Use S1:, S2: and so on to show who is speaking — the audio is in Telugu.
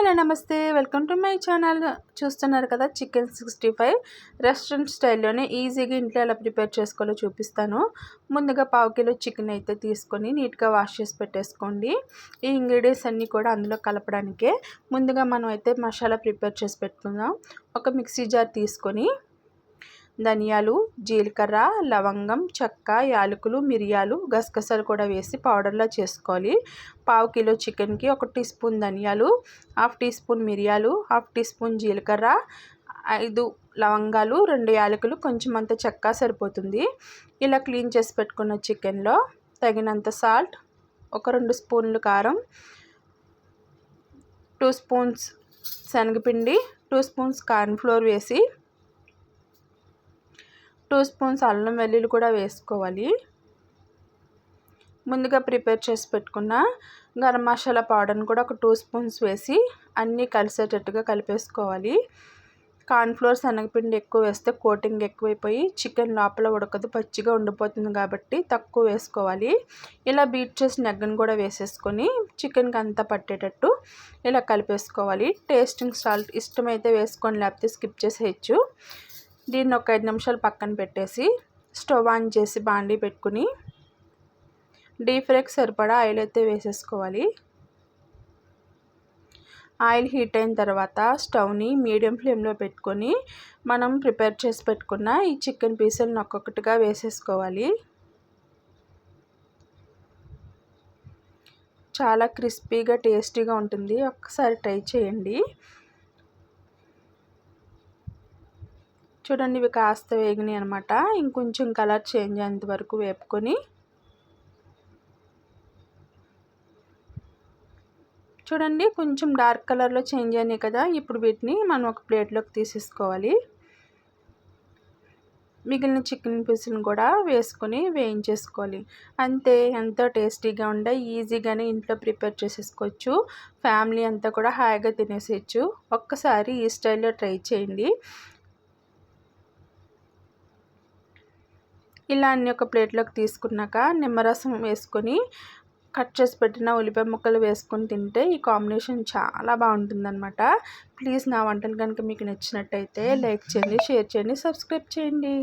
S1: హలో నమస్తే. Welcome to my channel. చూస్తున్నారు కదా చికెన్ సిక్స్టీ ఫైవ్. రెస్టారెంట్ స్టైల్లోనే ఈజీగా ఇంట్లో ఎలా ప్రిపేర్ చేసుకోవాలో చూపిస్తాను. ముందుగా పావు కిలో చికెన్ అయితే తీసుకొని నీట్గా వాష్ చేసి పెట్టేసుకోండి. ఈ ఇంగ్రీడియంట్స్ అన్నీ కూడా అందులో కలపడానికే. ముందుగా మనం అయితే మసాలా ప్రిపేర్ చేసి పెట్టుకుందాం. ఒక మిక్సీ జార్ తీసుకొని ధనియాలు జీలకర్ర లవంగం చెక్క యాలకులు మిరియాలు గసగసాలు కూడా వేసి పౌడర్లా చేసుకోవాలి. పావు కిలో చికెన్కి ఒక టీ స్పూన్ ధనియాలు హాఫ్ టీ స్పూన్ మిరియాలు హాఫ్ టీ స్పూన్ జీలకర్ర ఐదు లవంగాలు రెండు యాలకులు కొంచెం అంత చెక్క సరిపోతుంది. ఇలా క్లీన్ చేసి పెట్టుకున్న చికెన్లో తగినంత సాల్ట్ ఒక రెండు స్పూన్లు కారం టూ స్పూన్స్ శనగపిండి టూ స్పూన్స్ కార్న్ఫ్లోర్ వేసి టూ స్పూన్స్ అల్లం వెల్లుల్లి కూడా వేసుకోవాలి. ముందుగా ప్రిపేర్ చేసి పెట్టుకున్న గరం మసాలా పౌడర్ని కూడా ఒక టూ స్పూన్స్ వేసి అన్నీ కలిసేటట్టుగా కలిపేసుకోవాలి. కార్న్ఫ్లోర్ శనగపిండి ఎక్కువ వేస్తే కోటింగ్ ఎక్కువైపోయి చికెన్ లోపల ఉడకదు పచ్చిగా ఉండిపోతుంది కాబట్టి తక్కువ వేసుకోవాలి. ఇలా బీట్ చేసిన ఎగ్గను కూడా వేసేసుకొని చికెన్కి అంతా పట్టేటట్టు ఇలా కలిపేసుకోవాలి. టేస్టింగ్ సాల్ట్ ఇష్టమైతే వేసుకొని లేకపోతే స్కిప్ చేసేయచ్చు. దీన్ని ఒక ఐదు నిమిషాలు పక్కన పెట్టేసి స్టవ్ ఆన్ చేసి బాండీ పెట్టుకుని డీప్ ఫ్రైకి సరిపడా ఆయిల్ అయితే వేసేసుకోవాలి. ఆయిల్ హీట్ అయిన తర్వాత స్టవ్ని మీడియం ఫ్లేమ్లో పెట్టుకొని మనం ప్రిపేర్ చేసి పెట్టుకున్న ఈ చికెన్ పీసులను ఒక్కొక్కటిగా వేసేసుకోవాలి. చాలా క్రిస్పీగా టేస్టీగా ఉంటుంది. ఒక్కసారి ట్రై చేయండి. చూడండి ఇవి కాస్త వేగినాయి అనమాట ఇంకొంచెం కలర్ చేంజ్ అయ్యేంత వరకు వేపుకొని చూడండి కొంచెం డార్క్ కలర్లో చేంజ్ అయినాయి కదా. ఇప్పుడు వీటిని మనం ఒక ప్లేట్లోకి తీసేసుకోవాలి. మిగిలిన చికెన్ పీసులను కూడా వేసుకొని వేయించేసుకోవాలి. అంతే ఎంతో టేస్టీగా ఉండే ఈజీగానే ఇంట్లో ప్రిపేర్ చేసేసుకోవచ్చు. ఫ్యామిలీ అంతా కూడా హాయిగా తినేసేయచ్చు. ఒక్కసారి ఈ స్టైల్లో ట్రై చేయండి. ఇలా అన్ని ఒక ప్లేట్లోకి తీసుకున్నాక నిమ్మరసం వేసుకొని కట్ చేసి పెట్టిన ఉల్లిపాయ ముక్కలు వేసుకొని తింటే ఈ కాంబినేషన్ చాలా బాగుంటుందన్నమాట. ప్లీజ్ నా వంటలు కనుక మీకు నచ్చినట్టయితే లైక్ చేయండి షేర్ చేయండి సబ్స్క్రైబ్ చేయండి.